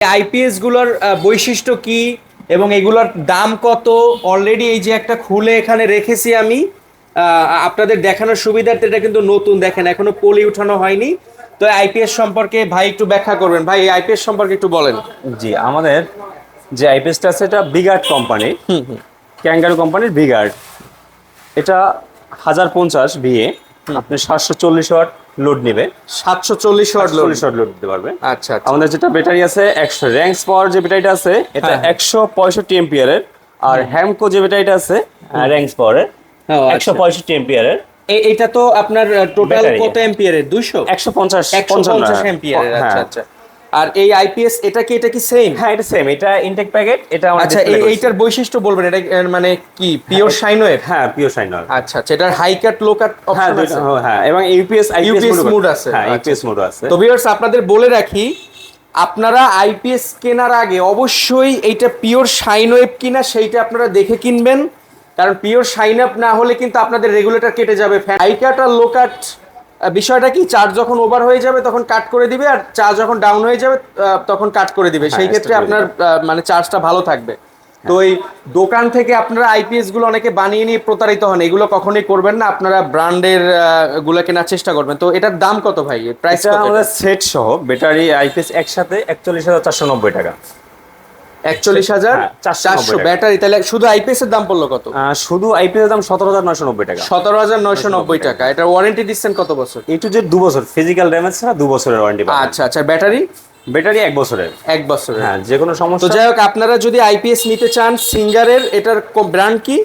আইপিএসগুলোর বৈশিষ্ট্য কি এবং এগুলোর দাম কত? অলরেডি এই যে একটা খুলে এখানে রেখেছি আমি। আপনাদের দেখানোর সুবিধার্থে এটা কিন্তু নতুন দেখেন এখনও পলি উঠানো হয়নি। তো আইপিএস সম্পর্কে ভাই একটু ব্যাখ্যা করবেন। ভাই এই আইপিএস সম্পর্কে একটু বলেন। জি আমাদের যে আইপিএসটা আছে এটা বিগার্ড কোম্পানি ক্যাঙ্গারু কোম্পানির বিগার্ড এটা হাজার পঞ্চাশ বিয়ে আপনি সাতশো চল্লিশ ওয়াট লোড নিবে। সাতশো চল্লিশ ওয়াট লোড লোড দিতে পারবে। আচ্ছা আচ্ছা। আমাদের যেটা ব্যাটারি আছে একশো র্যাঙ্কস পাওয়ার যে ব্যাটারিটা আছে এটা হ্যাঁ, হ্যাঁ। একশো পঁয়ষট্টি এম্পিয়ারের আর হ্যামকো যে ব্যাটারিটা আছে র্যাঙ্কস পাওয়ারের ও, আচ্ছা। একশো পঁয়ষট্টি এম্পিয়ারের এর। এটা তো আপনার টোটাল Battery। কত দুইশো? একশো পঞ্চাশ একশো পঞ্চাশ এম্পিয়ারের আচ্ছা হ্যাঁ। আচ্ছা। আর এই আইপিএস এটা কি এটা কি সেম হ্যাঁ এটা সেম এটা ইনটেক প্যাকেট এটা আচ্ছা এই এইটার বৈশিষ্ট্য বলবেন এটা মানে কি পিওর শাইন ওয়েভ হ্যাঁ পিওর সাইন আচ্ছা আচ্ছা এটার হাই কাট লো কাট হ্যাঁ অপশন আছে হ্যাঁ এবং ইউপিএস UPS mode আছে, হ্যাঁ ইউপিএস মোড আছে। তো ভিউয়ার্স আপনাদের বলে রাখি আপনারা আইপিএস কেনার আগে অবশ্যই এইটা পিওর শাইন ওয়েভ কিনা সেইটা আপনারা দেখে কিনবেন। কারণ পিওর শাইন আপ না হলে কিন্তু আপনাদের রেগুলেটর কেটে যাবে। হাই কাট আর লো কাট বিষয়টা কি চার্জ যখন ওভার হয়ে যাবে তখন কাট করে দিবে আর চার্জ যখন ডাউন হয়ে যাবে তখন কাট করে দিবে। সেই ক্ষেত্রে আপনার মানে চার্জটা ভালো থাকবে। তো এই দোকান থেকে আপনারা আইপিএসগুলো অনেকে বানিয়ে নিয়ে প্রতারিত হন এগুলো কখনোই করবেন না আপনারা ব্র্যান্ডেরগুলো কেনার চেষ্টা করবেন। তো এটার দাম কত ভাই? প্রাইস আমাদের সেট সহ ব্যাটারি আইপিএস একসাথে একচল্লিশ হাজার চারশো নব্বই টাকা। একচল্লিশ হাজার হ্যাঁ, 490 চারশো ব্যাটারি তাহলে শুধু আইপিএস এর দাম পড়ল কত? শুধু আইপিএস দাম সতেরো হাজার নয়শো নব্বই টাকা। সতেরো হাজার নয়শো নব্বই টাকা। এটা ওয়ারেন্টি দিচ্ছেন কত বছর? এই টু যে দু বছর ফিজিক্যাল ড্যামেজ ছাড়া দু বছরের ওয়ারেন্টি আচ্ছা আচ্ছা ব্যাটারি? ব্যাটারি এক বছরের। এক বছরের। হ্যাঁ যে কোনো সমস্যা যাই হোক আপনারা যদি আইপিএস নিতে চান সিঙ্গারের এটার ব্র্যান্ড কি?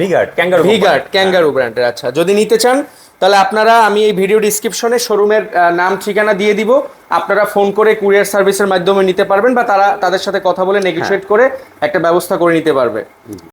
বিগার্ড ক্যাঙ্গারু ভিগার্ড ক্যাঙ্গারু ব্র্যান্ডের আচ্ছা। যদি নিতে চান তাহলে আপনারা আমি এই ভিডিও ডিসক্রিপশনে শোরুমের নাম ঠিকানা দিয়ে দিব। আপনারা ফোন করে কুরিয়ার সার্ভিসের মাধ্যমে নিতে পারবেন বা তারা তাদের সাথে কথা বলে নেগোশিয়েট করে একটা ব্যবস্থা করে নিতে পারবে।